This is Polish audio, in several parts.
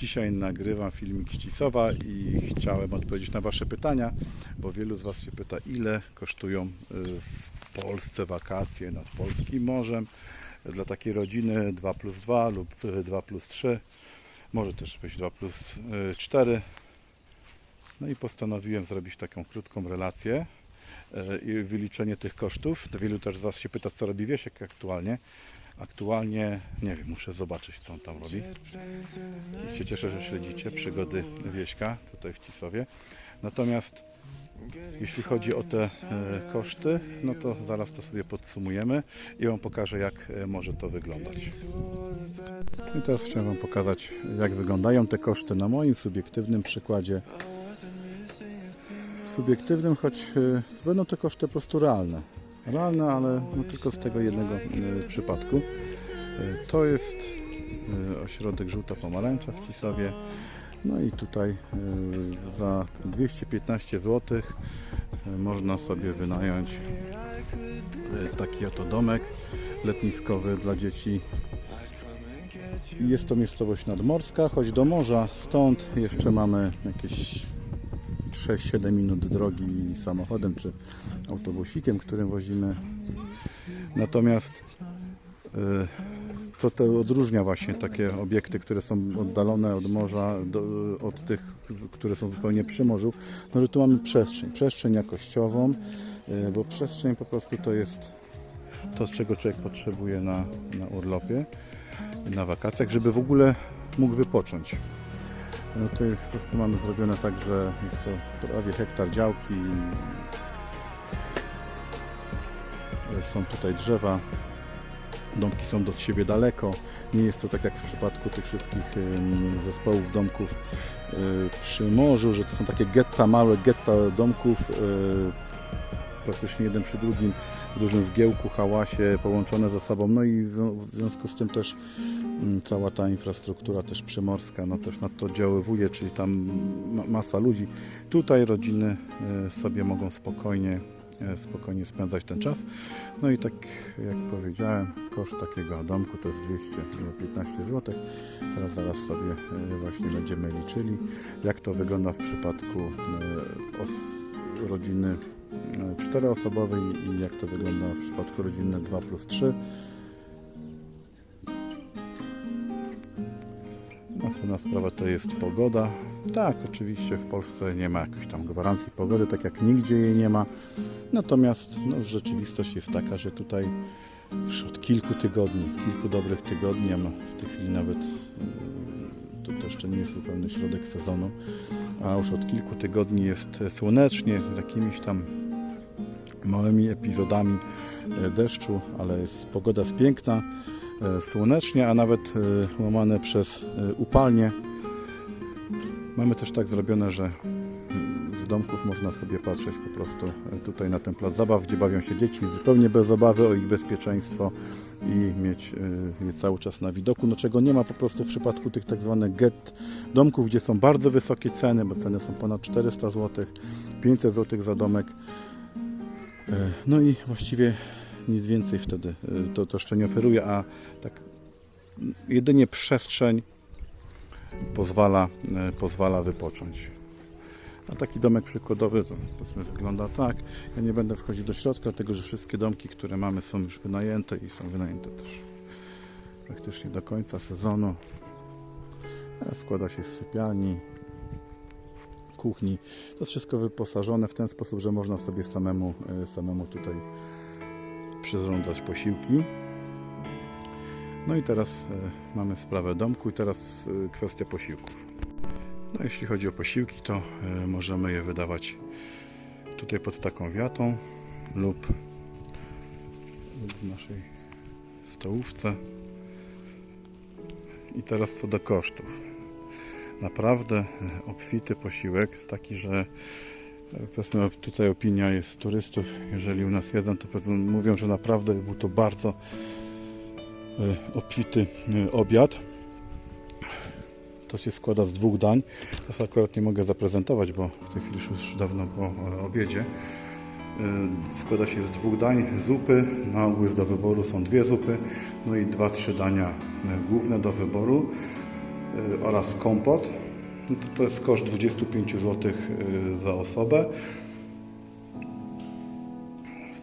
Dzisiaj nagrywam filmik Ścisowa i chciałem odpowiedzieć na Wasze pytania, bo wielu z Was się pyta, ile kosztują y, w Polsce wakacje nad polskim morzem dla takiej rodziny 2 plus 2 lub y, 2 plus 3, może też być 2 plus 4. No i postanowiłem zrobić taką krótką relację y, i wyliczenie tych kosztów. To wielu też z Was się pyta, co robi Wiesiek aktualnie. Aktualnie, nie wiem, muszę zobaczyć, co on tam robi. I się cieszę, że śledzicie przygody Wieśka tutaj w Cisowie. Natomiast jeśli chodzi o te e, koszty, no to zaraz to sobie podsumujemy i Wam pokażę, jak e, może to wyglądać. I teraz chciałem Wam pokazać, jak wyglądają te koszty na moim subiektywnym przykładzie. Subiektywnym, choć e, będą to koszty po prostu realne. Realne, ale no tylko z tego jednego e, przypadku. E, To jest e, ośrodek żółta pomarańcza w Cisowie. No i tutaj za 215 zł można sobie wynająć taki oto domek letniskowy dla dzieci. Jest to miejscowość nadmorska, choć do morza stąd jeszcze mamy jakieś 6-7 minut drogi samochodem czy autobusikiem, którym wozimy. Natomiast e, co to odróżnia właśnie takie obiekty, które są oddalone od morza, do, od tych, które są zupełnie przy morzu, no że tu mamy przestrzeń, przestrzeń jakościową, e, bo przestrzeń po prostu to jest to, czego człowiek potrzebuje na, na urlopie, na wakacjach, żeby w ogóle mógł wypocząć. No tutaj po prostu mamy zrobione tak, że jest to prawie hektar działki. Są tutaj drzewa, domki są do siebie daleko. Nie jest to tak jak w przypadku tych wszystkich zespołów domków y, przy morzu, że to są takie getta, małe getta domków y, praktycznie jeden przy drugim w dużym zgiełku, hałasie, połączone ze sobą. No i w związku z tym też mm, cała ta infrastruktura też przymorska no też na to oddziaływuje, czyli tam ma- masa ludzi. Tutaj rodziny e, sobie mogą spokojnie, e, spokojnie spędzać ten czas. No i tak jak powiedziałem, koszt takiego domku to jest 215 zł. Teraz zaraz sobie e, właśnie będziemy liczyli, jak to wygląda w przypadku rodziny e, czteroosobowej i jak to wygląda w przypadku rodziny 2 plus 3. Następna sprawa to jest pogoda. Tak, oczywiście w Polsce nie ma jakiejś tam gwarancji pogody, tak jak nigdzie jej nie ma. Natomiast no, rzeczywistość jest taka, że tutaj już od kilku tygodni, kilku dobrych tygodni, a no, w tej chwili nawet to, to jeszcze nie jest zupełny środek sezonu, a już od kilku tygodni jest słonecznie, z jakimiś tam małymi epizodami e, deszczu, ale jest, pogoda jest piękna, e, słonecznie, a nawet e, łamane przez upalnie. Mamy też tak zrobione, że domków można sobie patrzeć po prostu e, tutaj na ten plac zabaw, gdzie bawią się dzieci, zupełnie bez obawy o ich bezpieczeństwo i mieć je cały czas na widoku, no czego nie ma po prostu w przypadku tych tak zwanych get domków, gdzie są bardzo wysokie ceny, bo ceny są ponad 400 zł, 500 zł za domek. E, No i właściwie nic więcej wtedy e, to, to jeszcze nie oferuje, a tak jedynie przestrzeń pozwala, pozwala wypocząć. A taki domek przykładowy to powiedzmy wygląda tak. Ja nie będę wchodził do środka, dlatego że wszystkie domki, które mamy są już wynajęte i są wynajęte też praktycznie do końca sezonu. Składa się z sypialni, kuchni. To jest wszystko wyposażone w ten sposób, że można sobie samemu, e, samemu tutaj przyrządzać posiłki. No i teraz e, mamy sprawę domku i teraz e, kwestia posiłków. No jeśli chodzi o posiłki, to e, możemy je wydawać tutaj pod taką wiatą lub w naszej stołówce. I teraz co do kosztów naprawdę e, obfity posiłek, taki, że e, powiedzmy tutaj opinia jest turystów, jeżeli u nas jedzą, to mówią, że naprawdę był to bardzo obfity obiad. To się składa z dwóch dań. Teraz akurat nie mogę zaprezentować, bo w tej chwili już dawno po e, obiedzie. E, Składa się z dwóch dań. Zupy, na łyz do wyboru są dwie zupy, no i dwa, trzy dania e, główne do wyboru. oraz kompot. No to, jest koszt 25 zł za osobę.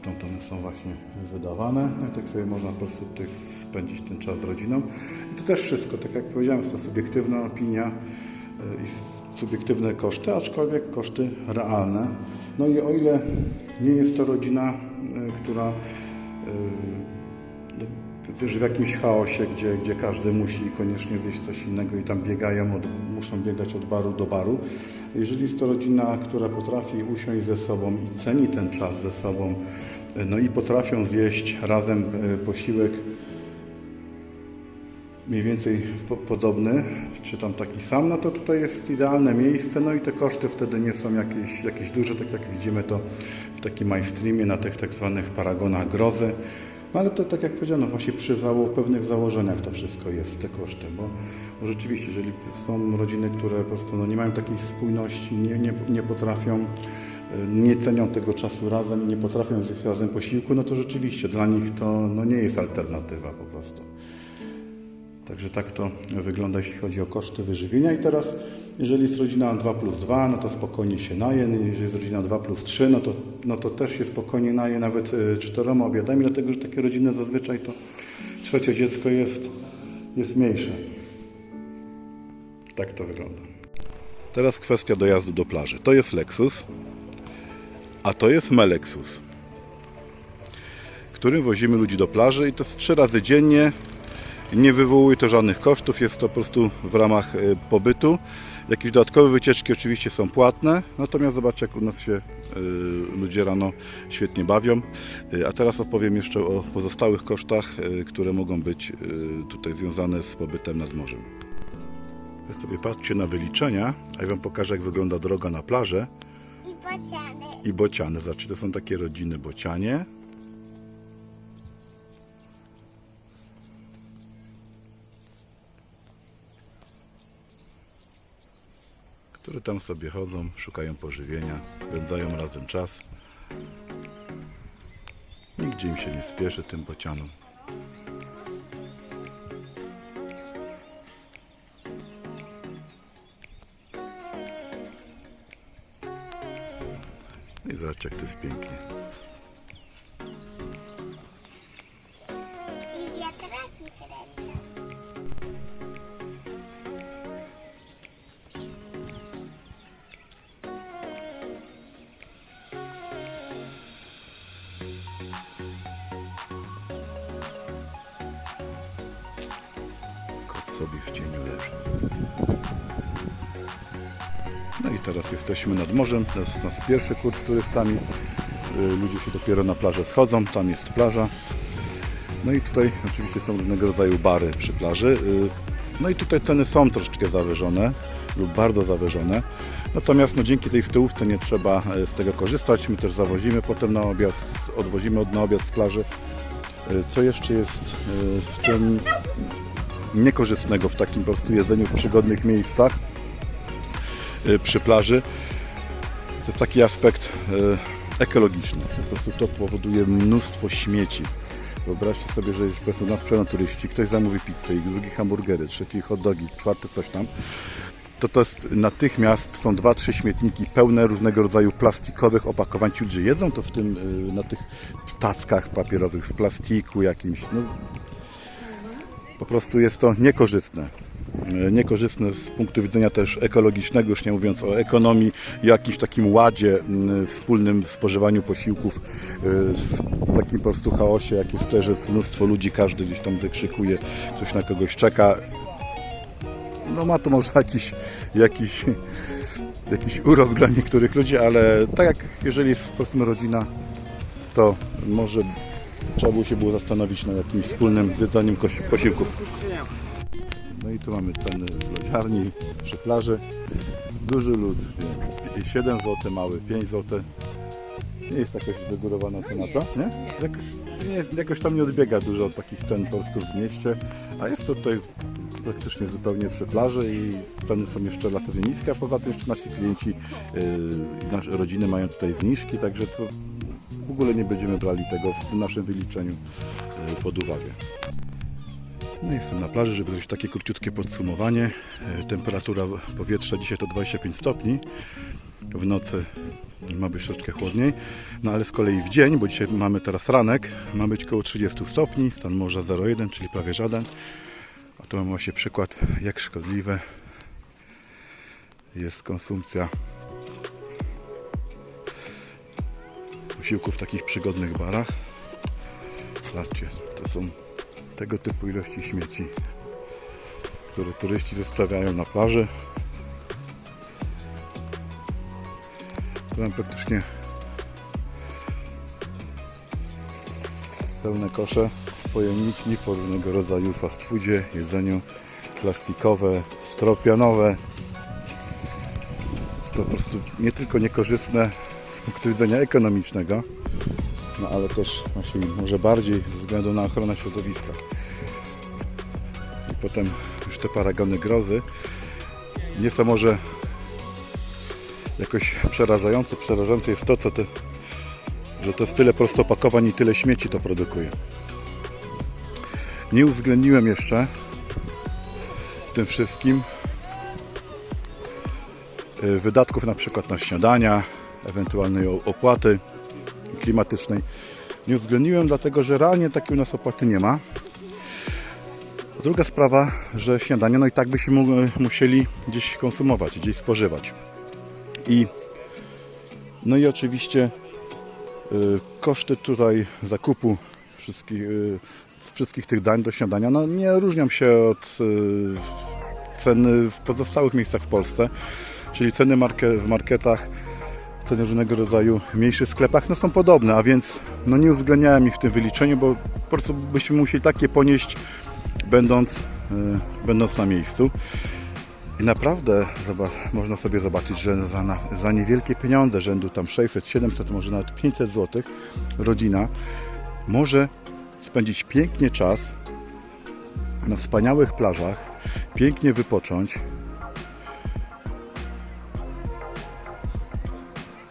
Stąd one są właśnie wydawane. No i tak sobie można po prostu tutaj spędzić ten czas z rodziną. I to też wszystko, tak jak powiedziałem, jest to subiektywna opinia y, i subiektywne koszty, aczkolwiek koszty realne. No i o ile nie jest to rodzina, y, która y, no, też w jakimś chaosie, gdzie, gdzie każdy musi koniecznie zjeść coś innego i tam biegają, od, muszą biegać od baru do baru. Jeżeli jest to rodzina, która potrafi usiąść ze sobą i ceni ten czas ze sobą, no i potrafią zjeść razem e, posiłek mniej więcej po, podobny, czy tam taki sam, no to tutaj jest idealne miejsce, no i te koszty wtedy nie są jakieś, jakieś duże, tak jak widzimy to w takim mainstreamie, na tych tak zwanych paragonach grozy. No ale to tak jak powiedziano, właśnie przy zało- pewnych założeniach to wszystko jest, te koszty, bo, bo rzeczywiście, jeżeli są rodziny, które po prostu no, nie mają takiej spójności, nie, nie, nie potrafią, nie cenią tego czasu razem i nie potrafią zjeść razem posiłku, no to rzeczywiście dla nich to no, nie jest alternatywa po prostu. Także tak to wygląda, jeśli chodzi o koszty wyżywienia. I teraz, jeżeli jest rodzina 2 plus 2, no to spokojnie się naje. Jeżeli jest rodzina 2 plus 3, no to, no to też się spokojnie naje nawet y, czteroma obiadami, dlatego że takie rodziny zazwyczaj to trzecie dziecko jest, jest mniejsze. Tak to wygląda. Teraz kwestia dojazdu do plaży. To jest Lexus, a to jest Melexus, którym wozimy ludzi do plaży i to jest trzy razy dziennie. Nie wywołuje to żadnych kosztów, jest to po prostu w ramach e, pobytu. Jakieś dodatkowe wycieczki oczywiście są płatne, natomiast zobaczcie jak u nas się e, ludzie rano świetnie bawią. E, A teraz opowiem jeszcze o pozostałych kosztach, które mogą być tutaj związane z pobytem nad morzem. Wy sobie patrzcie na wyliczenia, a ja Wam pokażę jak wygląda droga na plażę I bociany. I bociany. Zobaczcie, to są takie rodziny bocianie. które tam sobie chodzą, szukają pożywienia, spędzają razem czas. Nigdzie im się nie spieszy tym bocianom. I zobaczcie, jak to jest pięknie. I wiatraki kręcą. Kot sobie w cieniu leży. No i teraz jesteśmy nad morzem. To jest nasz pierwszy kurs z turystami. Y, Ludzie się dopiero na plażę schodzą. Tam jest plaża. No i tutaj oczywiście są różnego rodzaju bary przy plaży. Y, No i tutaj ceny są troszeczkę zawyżone lub bardzo zawyżone. Natomiast no, dzięki tej stołówce nie trzeba e, z tego korzystać. My też zawozimy potem na obiad, odwozimy od na obiad z plaży. Y, Co jeszcze jest y, w tym niekorzystnego w takim po prostu jedzeniu w przygodnych miejscach y, przy plaży. To jest taki aspekt y, ekologiczny. Po prostu to powoduje mnóstwo śmieci. Wyobraźcie sobie, że po prostu nas przyjadą turyści, ktoś zamówi pizzę, i drugi hamburgery, trzeci hot dogi, czwarty coś tam, to to jest natychmiast są dwa, trzy śmietniki pełne różnego rodzaju plastikowych opakowań. Ci ludzie jedzą to w tym, y, na tych tackach papierowych, w plastiku jakimś. No, po prostu jest to niekorzystne. E, Niekorzystne z punktu widzenia też ekologicznego, już nie mówiąc o ekonomii jakimś takim ładzie, wspólnym spożywaniu posiłków, e, w takim po prostu chaosie, jak jest też jest mnóstwo ludzi, każdy gdzieś tam wykrzykuje, coś na kogoś czeka. No ma to może jakiś, jakiś, jakiś urok dla niektórych ludzi, ale tak jak jeżeli jest powiedzmy rodzina, to może trzeba było się było zastanowić nad jakimś wspólnym zjedzeniem kosi- posiłków. No i tu mamy ceny w lodziarni przy plaży. Duży lód, nie, 7 zł, mały 5 zł. Nie jest jakaś wygórowana cena, co? Nie? Jakoś, nie? Jakoś tam nie odbiega dużo od takich cen po prostu w mieście, a jest to tutaj praktycznie zupełnie przy plaży i ceny są jeszcze relatywnie niskie, a poza tym jeszcze nasi klienci yy, i nasze rodziny mają tutaj zniżki, także to w ogóle nie będziemy brali tego w naszym wyliczeniu yy, pod uwagę. No jestem na plaży, żeby zrobić takie króciutkie podsumowanie. E, Temperatura powietrza dzisiaj to 25 stopni. W nocy ma być troszeczkę chłodniej. No ale z kolei w dzień, bo dzisiaj mamy teraz ranek, ma być około 30 stopni, stan morza 0,1, czyli prawie żaden. A tu mamy właśnie przykład, jak szkodliwe jest konsumpcja posiłków w takich przygodnych barach. Zobaczcie, to są tego typu ilości śmieci, które turyści zostawiają na plaży. Tu mam praktycznie pełne kosze, pojemniki po różnego rodzaju fast foodzie, jedzeniu plastikowe, stropianowe. Jest to po prostu nie tylko niekorzystne z punktu widzenia ekonomicznego, no ale też właśnie może bardziej ze względu na ochronę środowiska. I potem już te paragony grozy nie są może jakoś przerażające. Przerażające jest to, co te, że to jest tyle prosto opakowań i tyle śmieci to produkuje. Nie uwzględniłem jeszcze w tym wszystkim y, wydatków na przykład na śniadania, ewentualnej opłaty klimatycznej. Nie uwzględniłem, dlatego że realnie takiej u nas opłaty nie ma. Druga sprawa, że śniadanie no i tak byśmy mu- musieli gdzieś konsumować, gdzieś spożywać. I no i oczywiście y, koszty tutaj zakupu wszystkich, y, wszystkich tych dań do śniadania no nie różnią się od y, cen w pozostałych miejscach w Polsce, czyli ceny w marketach ceny różnego rodzaju mniejszych sklepach no są podobne, a więc no nie uwzględniałem ich w tym wyliczeniu, bo po prostu byśmy musieli takie ponieść będąc, y, będąc na miejscu. I naprawdę można sobie zobaczyć, że za, na, za niewielkie pieniądze, rzędu tam 600, 700, może nawet 500 zł, rodzina może spędzić pięknie czas na wspaniałych plażach, pięknie wypocząć.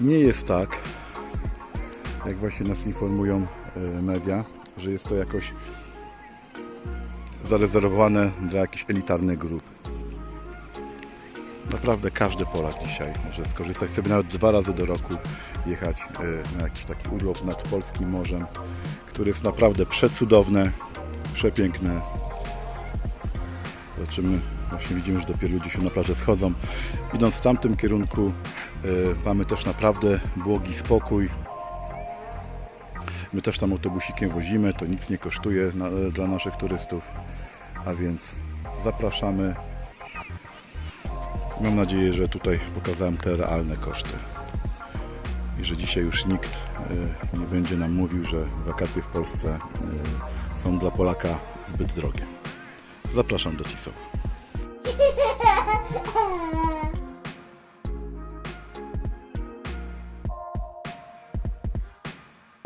Nie jest tak, jak właśnie nas informują e, media, że jest to jakoś zarezerwowane dla jakichś elitarnych grup. Naprawdę każdy Polak dzisiaj może skorzystać sobie nawet dwa razy do roku jechać e, na jakiś taki urlop nad polskim morzem, który jest naprawdę przecudowne, przepiękne. Zobaczymy, właśnie widzimy, że dopiero ludzie się na plażę schodzą. Idąc w tamtym kierunku e, mamy też naprawdę błogi spokój. My też tam autobusikiem wozimy, to nic nie kosztuje dla naszych turystów, a więc zapraszamy. Mam nadzieję, że tutaj pokazałem te realne koszty i że dzisiaj już nikt e, nie będzie nam mówił, że wakacje w Polsce e, są dla Polaka zbyt drogie. Zapraszam do Cisą.